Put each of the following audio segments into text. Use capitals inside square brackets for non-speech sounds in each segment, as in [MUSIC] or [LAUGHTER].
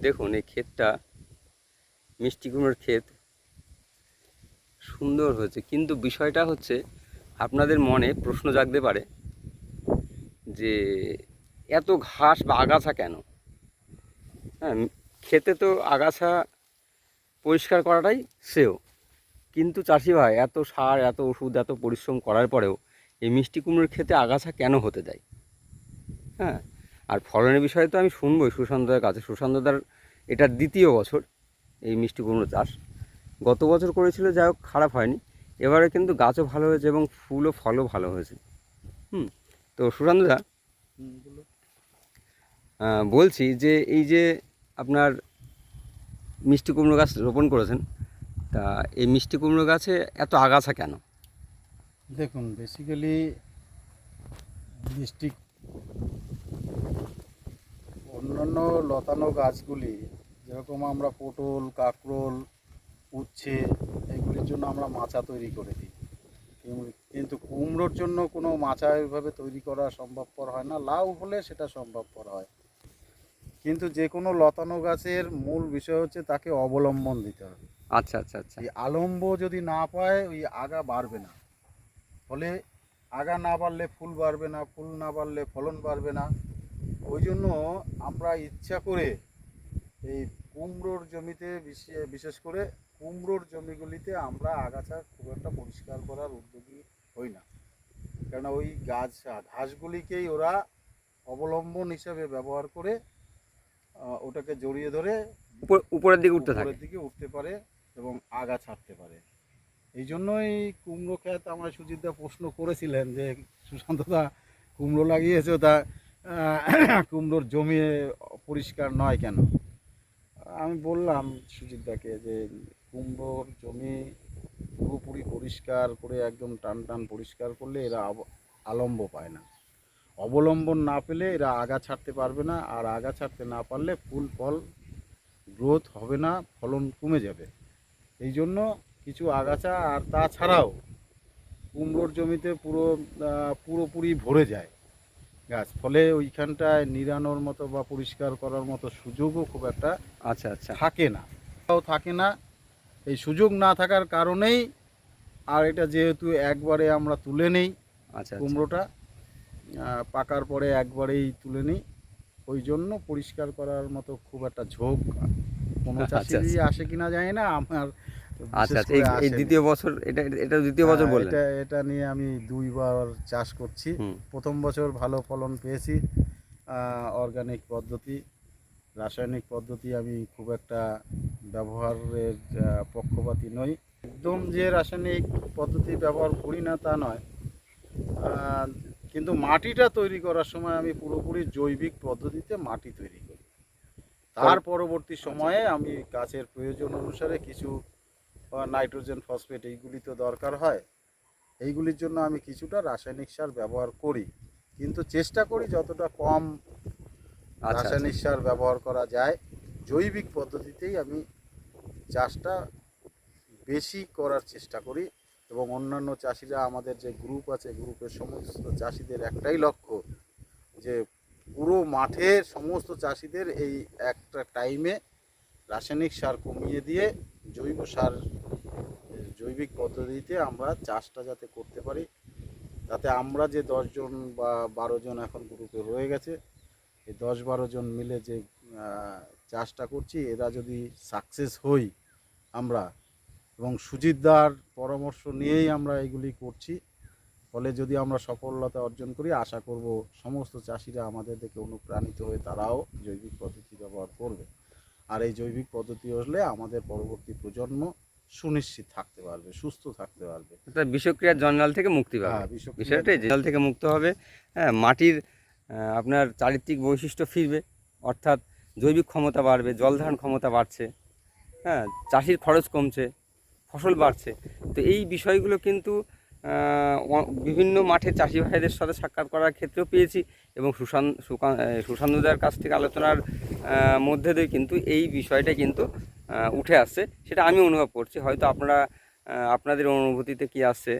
দেখুন, এই ক্ষেতটা মিষ্টি কুমড়োর ক্ষেত। সুন্দর হয়েছে। কিন্তু বিষয়টা হচ্ছে, আপনাদের মনে প্রশ্ন জাগতে পারে যে এত ঘাস বা আগাছা কেন? হ্যাঁ খেতে তো আগাছা পরিষ্কার করাটাই শ্রেয়। কিন্তু চাষি ভাই, এত সার, এত ওষুধ, এত পরিশ্রম করার পরেও এই মিষ্টি কুমড়োর খেতে আগাছা কেন হতে দেয়? হ্যাঁ আর ফলনের বিষয়ে তো আমি শুনবোই। সুশান্তদার কাছে সুশান্তদার এটা দ্বিতীয় বছর এই মিষ্টি কুমড়ো চাষ। গত বছর করেছিল যাই হোক খারাপ হয়নি। এবারে কিন্তু গাছও ভালো হয়েছে এবং ফুল ও ফলও ভালো হয়েছে। হুম তো সুশান্তদা বলছি যে এই যে আপনার মিষ্টি কুমড়ো গাছ রোপণ করেছেন তা এই মিষ্টি কুমড়ো গাছে এত আগাছা কেন? দেখুন বেসিক্যালি ডিস্ট্রিক্ট অন্যান্য লতানো গাছগুলি যেরকম আমরা পটল কাঁকরোল উচ্ছে এগুলির জন্য আমরা মাচা তৈরি করে দিই। কিন্তু কুমড়োর জন্য কোনো মাচা এভাবে তৈরি করা সম্ভবপর হয় না লাউ হলে সেটা সম্ভবপর হয়। কিন্তু যে কোনো লতানো গাছের মূল বিষয় হচ্ছে তাকে অবলম্বন দিতে হবে। আচ্ছা আচ্ছা আচ্ছা। এই আলম্ব যদি না পায় ওই আগা বাড়বে না। ফলে আগা না বাড়লে ফুল বাড়বে না ফুল না বাড়লে ফলন বাড়বে না। ওই জন্য আমরা ইচ্ছা করে এই কুমড়োর জমিতে বিশে- বিশেষ করে কুমড়োর জমিগুলিতে আমরা আগাছা খুব একটা পরিষ্কার করার উদ্যোগী হই না। কেন ওই গাছ ঘাসগুলিকেই ওরা অবলম্বন হিসাবে ব্যবহার করে ওটাকে জড়িয়ে ধরে উপর উপরের দিকে উঠতে উপরের দিকে উঠতে পারে এবং আগা ছাড়তে পারে। এই জন্যই কুমড়ো ক্ষেত আমার সুজিতদা প্রশ্ন করেছিলেন যে সুশান্তদা কুমড়ো লাগিয়েছে তা [COUGHS] কুমড়োর জমি পরিষ্কার নয় কেন? আমি বললাম সুজিতদাকে যে কুমড়োর জমি পুরোপুরি পরিষ্কার করে একদম টান টান পরিষ্কার করলে এরা আলম্ব পায় না। অবলম্বন না পেলে এরা আগা ছাড়তে পারবে না আর আগা ছাড়তে না পারলে ফুল, ফল গ্রোথ হবে না, ফলন কমে যাবে। এই জন্য কিছু আগাছা আর তাছাড়াও কুমড়োর জমিতে পুরো পুরোপুরি ভরে যায়। গাছ। ফলে ওইখানটায় নিরানোর মতো বা পরিষ্কার করার মতো সুযোগও খুব একটা আচ্ছা আচ্ছা। থাকে না। তাও থাকে না। এই সুযোগ না থাকার কারণেই আর এটা যেহেতু একবারে আমরা তুলে নেই আচ্ছা আচ্ছা। কুমড়োটা পাকার পরে একবারেই তুলে নিই ওই জন্য পরিষ্কার করার মতো খুব একটা ঝোঁক কোনো চাষি চাষিরই আসে কিনা জানি না। আমার আচ্ছা আচ্ছা এই। দ্বিতীয় বছর এটা এটা দ্বিতীয় বছর বললেন? এটা এটা নিয়ে আমি দুইবার চাষ করছি। প্রথম বছর ভালো ফলন পেয়েছি। অর্গানিক পদ্ধতি রাসায়নিক পদ্ধতি আমি খুব একটা ব্যবহারের পক্ষপাতী নই। একদম যে রাসায়নিক পদ্ধতি ব্যবহার করি না তা নয়। কিন্তু মাটিটা তৈরি করার সময় আমি পুরোপুরি জৈবিক পদ্ধতিতে মাটি তৈরি করি। তার পরবর্তী সময়ে আমি গাছের প্রয়োজন অনুসারে কিছু নাইট্রোজেন ফসফেট এইগুলি তো দরকার হয়। এইগুলির জন্য আমি কিছুটা রাসায়নিক সার ব্যবহার করি। কিন্তু চেষ্টা করি যতটা কম আচ্ছা আচ্ছা। রাসায়নিক সার ব্যবহার করা যায়। জৈবিক পদ্ধতিতেই আমি চাষটা বেশি করার চেষ্টা করি এবং অন্যান্য চাষিরা আমাদের যে গ্রুপ আছে গ্রুপের সমস্ত চাষিদের একটাই লক্ষ্য যে পুরো মাঠের সমস্ত চাষিদের এই একটা টাইমে রাসায়নিক সার কমিয়ে দিয়ে জৈব সার, জৈবিক পদ্ধতিতে আমরা চাষটা যাতে করতে পারি তাতে আমরা যে দশজন বা বারো জন এখন গ্রুপে রয়ে গেছে, এই দশ বারো জন মিলে যে চাষটা করছি, এরা যদি সাকসেস হই আমরা এবং সুজিতদার পরামর্শ নিয়েই আমরা এগুলি করছি, ফলে যদি আমরা সফলতা অর্জন করি, আশা করব সমস্ত চাষিরা আমাদের দেখে অনুপ্রাণিত হয়ে তারাও জৈবিক পদ্ধতি ব্যবহার করবে। আর এই জৈবিক পদ্ধতি হলে আমাদের পরবর্তী প্রজন্ম সুনিশ্চিত থাকতে পারবে সুস্থ থাকতে পারবে। বিষক্রিয়ার জঞ্জাল থেকে মুক্তি পাবে। হ্যাঁ, বিষক্রিয়া- বিষয়টাই থেকে মুক্ত হবে হ্যাঁ মাটির আপনার চারিত্রিক বৈশিষ্ট্য ফিরবে অর্থাৎ জৈবিক ক্ষমতা বাড়বে জল ধারণ ক্ষমতা বাড়ছে হ্যাঁ চাষির খরচ কমছে ফসল বাড়ছে। তো এই বিষয়গুলো কিন্তু বিভিন্ন মাঠের চাষি ভাইদের সাথে সাক্ষাৎ করার ক্ষেত্রেও পেয়েছি এবং সুশান সুকান সুশান্তদার কাছ থেকে আলোচনার মধ্যে দিয়ে কিন্তু এই বিষয়টা কিন্তু উঠে আসছে। সেটা আমি অনুভব করছি। হয়তো আপনারা আপনাদের অনুভূতিতে কি আসছে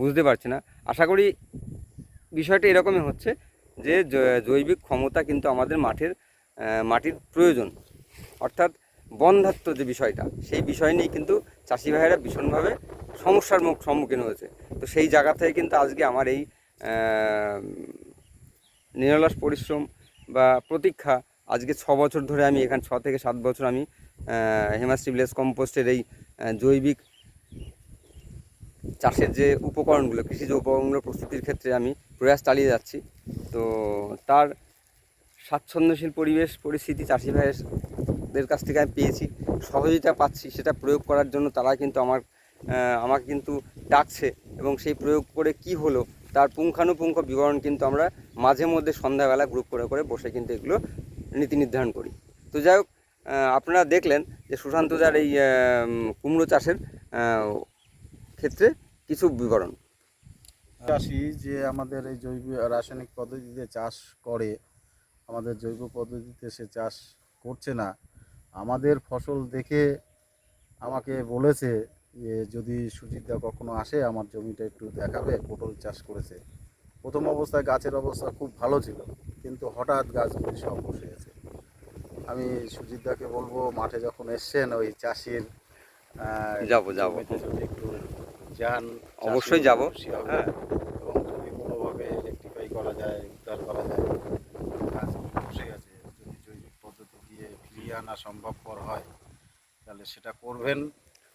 বুঝতে পারছি না। আশা করি বিষয়টা এরকমই হচ্ছে যে জৈবিক ক্ষমতা কিন্তু আমাদের মাঠের মাটির প্রয়োজন। অর্থাৎ বন্ধাত্ম যে বিষয়টা, সেই বিষয় নিয়ে কিন্তু চাষি ভাইয়েরা ভীষণভাবে সমস্যার মুখ সম্মুখীন হয়েছে। তো সেই জায়গা থেকে কিন্তু আজকে আমার এই নিরলস পরিশ্রম বা প্রতীক্ষা আজকে ছ বছর ধরে আমি এখানে, ছ থেকে সাত বছর আমি ভিলেজ কম্পোস্টের এই জৈবিক চাষের যে উপকরণগুলো কৃষিজ উপকরণগুলো প্রস্তুতির ক্ষেত্রে আমি প্রয়াস চালিয়ে যাচ্ছি। তো তার স্বাচ্ছন্দ্যশীল পরিবেশ, পরিস্থিতি চাষি ভাইয়ের কাছ থেকে আমি পেয়েছি সহযোগিতা পাচ্ছি, সেটা প্রয়োগ করার জন্য তারা কিন্তু আমার আমাকে কিন্তু ডাকছে এবং সেই প্রয়োগ করে কি হলো, তার পুঙ্খানুপুঙ্খ বিবরণ কিন্তু আমরা মাঝে মধ্যে সন্ধ্যাবেলা গ্রুপ করে করে বসে কিন্তু এগুলো নীতি নির্ধারণ করি। তো যাই হোক আপনারা দেখলেন যে সুশান্তদার এই কুমড়ো চাষের ক্ষেত্রে কিছু বিবরণ। চাষি যে আমাদের এই জৈব রাসায়নিক পদ্ধতিতে চাষ করে, আমাদের জৈব পদ্ধতিতে সে চাষ করছে না, আমাদের ফসল দেখে আমাকে বলেছে যে যদি সুজিতদা কখনো আসে, আমার জমিটা একটু দেখাবে, পটল চাষ করেছে। প্রথম অবস্থায় গাছের অবস্থা খুব ভালো ছিল। কিন্তু হঠাৎ গাছগুলি সব বসে গেছে। আমি সুজিতদাকে বলব মাঠে যখন এসছেন ওই চাষির যাব, যাব। যদি একটু যান অবশ্যই যাব। হ্যাঁ। এবং যদি কোনোভাবে রেকটিফাই করা যায় উদ্ধার করা যায় গাছগুলো বসে গেছে। যদি জৈবিক পদ্ধতি দিয়ে ফিরিয়ে আনা সম্ভবপর হয় তাহলে সেটা করবেন।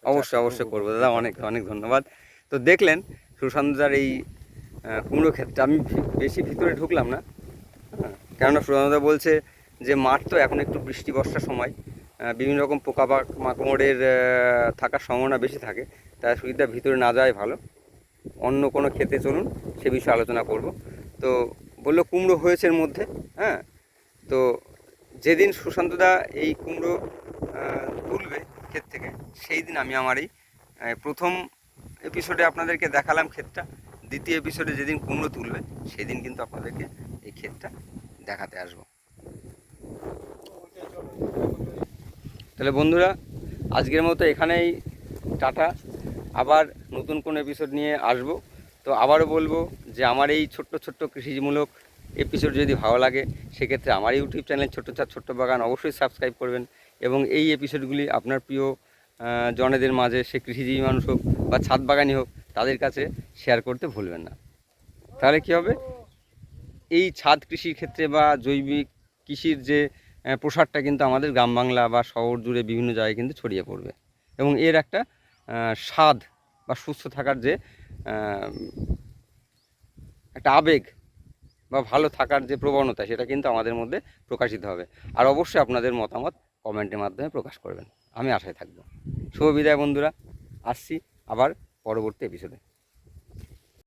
অবশ্যই অবশ্যই করব। দাদা অনেক অনেক ধন্যবাদ। তো দেখলেন সুশান্তদার এই কুমড়ো ক্ষেত্রে আমি বেশি ভিতরে ঢুকলাম না। কেননা সুশান্তদা বলছে যে মাঠ তো এখন একটু বৃষ্টি, বর্ষার সময় বিভিন্ন রকম পোকা মাকড়ের থাকার সম্ভাবনা বেশি থাকে, তাই সুবিধা ভিতরে না যাওয়াই ভালো। অন্য কোনো ক্ষেতে চলুন, সে বিষয়ে আলোচনা করব। তো বলল কুমড়ো হয়েছে এর মধ্যে হ্যাঁ? তো যেদিন সুশান্তদা এই কুমড়ো তুলবে ক্ষেত থেকে, সেই দিন আমি আমার এই প্রথম এপিসোডে আপনাদেরকে দেখালাম ক্ষেতটা, দ্বিতীয় এপিসোডে যেদিন কুমড়ো তুলবে, সেদিন কিন্তু আপনাদেরকে এই ক্ষেতটা দেখাতে আসব। তাহলে বন্ধুরা, আজকের মতো এখানেই, টাটা। আবার নতুন কোন এপিসোড নিয়ে আসব। তো আবারও বলব যে আমার এই ছোট্ট ছোট্ট কৃষিমূলক এপিসোড যদি ভালো লাগে, সেক্ষেত্রে আমার ইউটিউব চ্যানেল ছোট্ট চার ছোট্ট বাগান অবশ্যই সাবস্ক্রাইব করবেন এবং এই এপিসোডগুলি আপনার প্রিয় জনেদের মাঝে, সে কৃষিজীবী মানুষ হোক বা ছাদ বাগানি হোক, তাদের কাছে শেয়ার করতে ভুলবেন না। তাহলে কি হবে? এই ছাদ কৃষির ক্ষেত্রে বা জৈবিক কৃষির যে প্রসারটা কিন্তু আমাদের গ্রাম বাংলা বা শহর জুড়ে বিভিন্ন জায়গায় কিন্তু ছড়িয়ে পড়বে। এবং এর একটা স্বাদ বা সুস্থ থাকার যে একটা আবেগ বা ভালো থাকার যে প্রবণতা সেটা কিন্তু আমাদের মধ্যে প্রকাশিত হবে। আর অবশ্যই আপনাদের মতামত কমেন্টের মাধ্যমে প্রকাশ করবেন। আমি আশায় থাকব। শুভ বিদায় বন্ধুরা। আসছি আবার পরবর্তী এপিসোডে